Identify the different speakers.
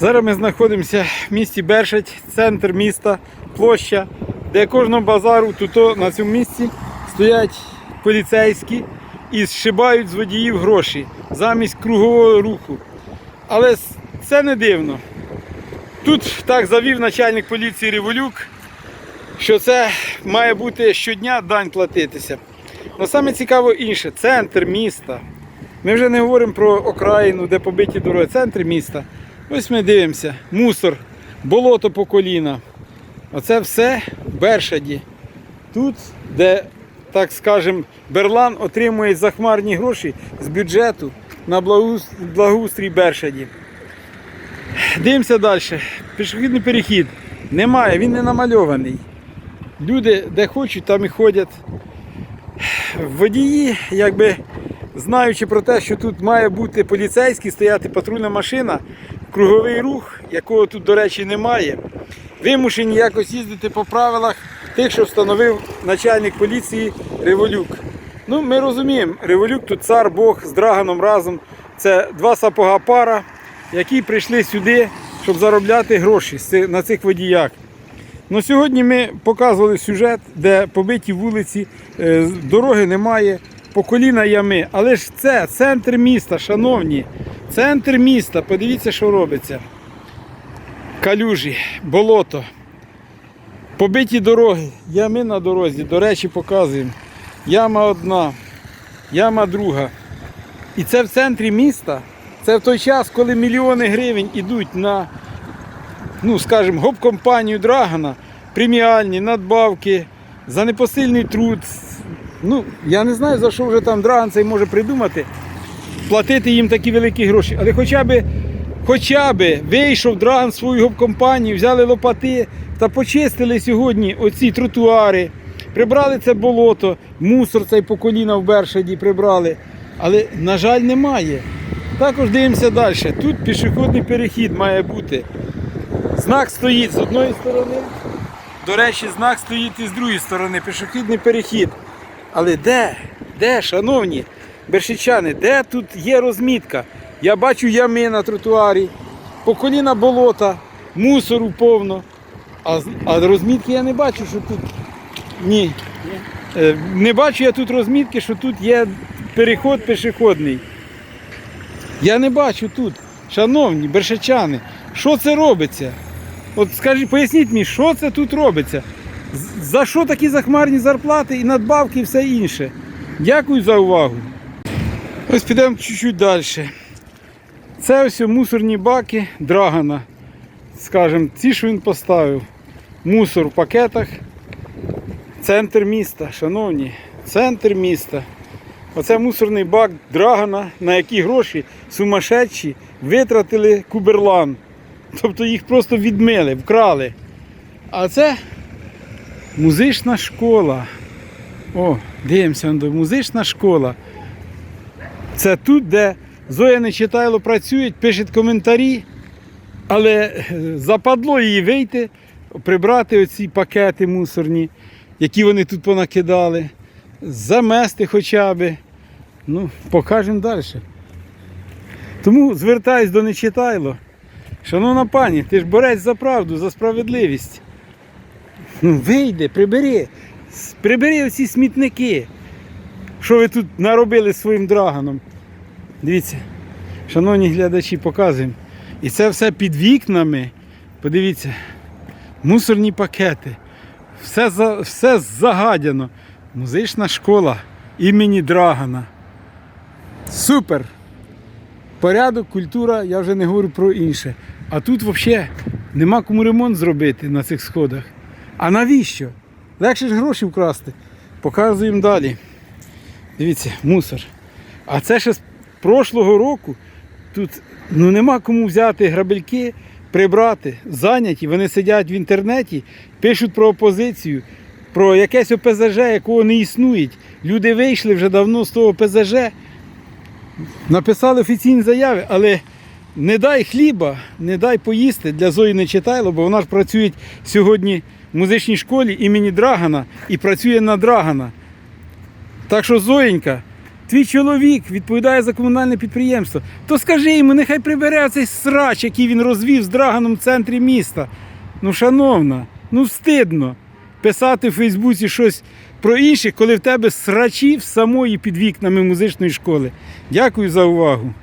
Speaker 1: Зараз ми знаходимося в місті Бершать, центр міста, площа, де кожного базару тут на цьому місці стоять поліцейські і зшибають з водіїв гроші замість кругового руху. Але це не дивно. Тут так завів начальник поліції Революк, що це має бути щодня дань платитися. Але саме цікаво інше, центр міста. Ми вже не говоримо про окраїну, де побиті дороги, центр міста. Ось ми дивимося, мусор, болото по коліна. Оце все в Бершаді. Тут, де, так скажемо, Берлан отримує захмарні гроші з бюджету на благоустрій Бершаді. Дивимося далі. Пішохідний перехід. Немає, він не намальований. Люди, де хочуть, там і ходять. Водії, якби знаючи про те, що тут має бути поліцейський, стояти патрульна машина, круговий рух, якого тут, до речі, немає, вимушені якось їздити по правилах тих, що встановив начальник поліції Революк. Ну, ми розуміємо, Революк тут цар Бог з Драганом разом. Це два сапога пара, які прийшли сюди, щоб заробляти гроші на цих водіях. Ну, сьогодні ми показували сюжет, де побиті вулиці, е, дороги немає, по коліна ями. Але ж це центр міста, шановні. Центр міста. Подивіться, що робиться. Калюжі, болото, побиті дороги, ями на дорозі. До речі, показуємо. Яма одна, яма друга. І це в центрі міста. Це в той час, коли мільйони гривень йдуть на ну, скажімо, гоп-компанію Драгана, преміальні, надбавки, за непосильний труд. Ну, я не знаю, за що вже там Драган цей може придумати, платити їм такі великі гроші. Але хоча б, хоча б вийшов Драган свою гоп-компанію, взяли лопати та почистили сьогодні оці тротуари, прибрали це болото, мусор цей по коліна в Бершаді прибрали. Але, на жаль, немає. Також дивимося далі. Тут пішохідний перехід має бути. Знак стоїть з одної сторони. До речі, знак стоїть і з другої сторони, пішохідний перехід. Але де? Де, шановні бершичани, де тут є розмітка? Я бачу ями на тротуарі, по коліна болота, мусору повно. А, а розмітки я не бачу, що тут. Ні. Е, Не бачу я тут розмітки, що тут є переход пішохідний. Я не бачу тут. Шановні бершачани, що це робиться? От скажіть, поясніть мені, що це тут робиться? За що такі захмарні зарплати і надбавки і все інше? Дякую за увагу. Ось підемо чуть-чуть далі. Це ось мусорні баки Драгана. Скажем, ці, що він поставив. Мусор в пакетах. Центр міста, шановні, центр міста. Оце мусорний бак Драгана, на які гроші сумасшедші витратили куберлан. Тобто їх просто відмили, вкрали. А це музична школа. О, дивимося, музична школа. Це тут, де Зоя Нечитайло працює, пише коментарі, але е, западло їй вийти, прибрати оці пакети мусорні, які вони тут понакидали, замести хоча б. Ну, покажемо далі. Тому звертаюсь до Нечитайло. Шановна пані, ти ж борець за правду, за справедливість. Ну, вийди, прибери. Прибери оці смітники, що ви тут наробили своїм драганом. Дивіться, шановні глядачі, показуємо. І це все під вікнами. Подивіться, мусорні пакети. Все, все загадяно. Музична школа імені Драгана. Супер! Порядок, культура, я вже не говорю про інше. А тут взагалі нема кому ремонт зробити на цих сходах. А навіщо? Легше ж гроші вкрасти. Показуємо далі. Дивіться, мусор. А це ще з прошлого року тут ну, нема кому взяти грабельки, прибрати, зайняті. Вони сидять в інтернеті, пишуть про опозицію, про якесь ОПЗЖ, якого не існує. Люди вийшли вже давно з того ОПЗЖ, написали офіційні заяви, але не дай хліба, не дай поїсти для Зої Нечитайло, бо вона ж працює сьогодні в музичній школі імені Драгана і працює на Драгана. Так що, Зоєнька, твій чоловік відповідає за комунальне підприємство, то скажи йому, нехай прибере цей срач, який він розвів з драганом в центрі міста. Ну, шановна, ну встидно писати в Фейсбуці щось про інших, коли в тебе срачі в самої під вікнами музичної школи. Дякую за увагу.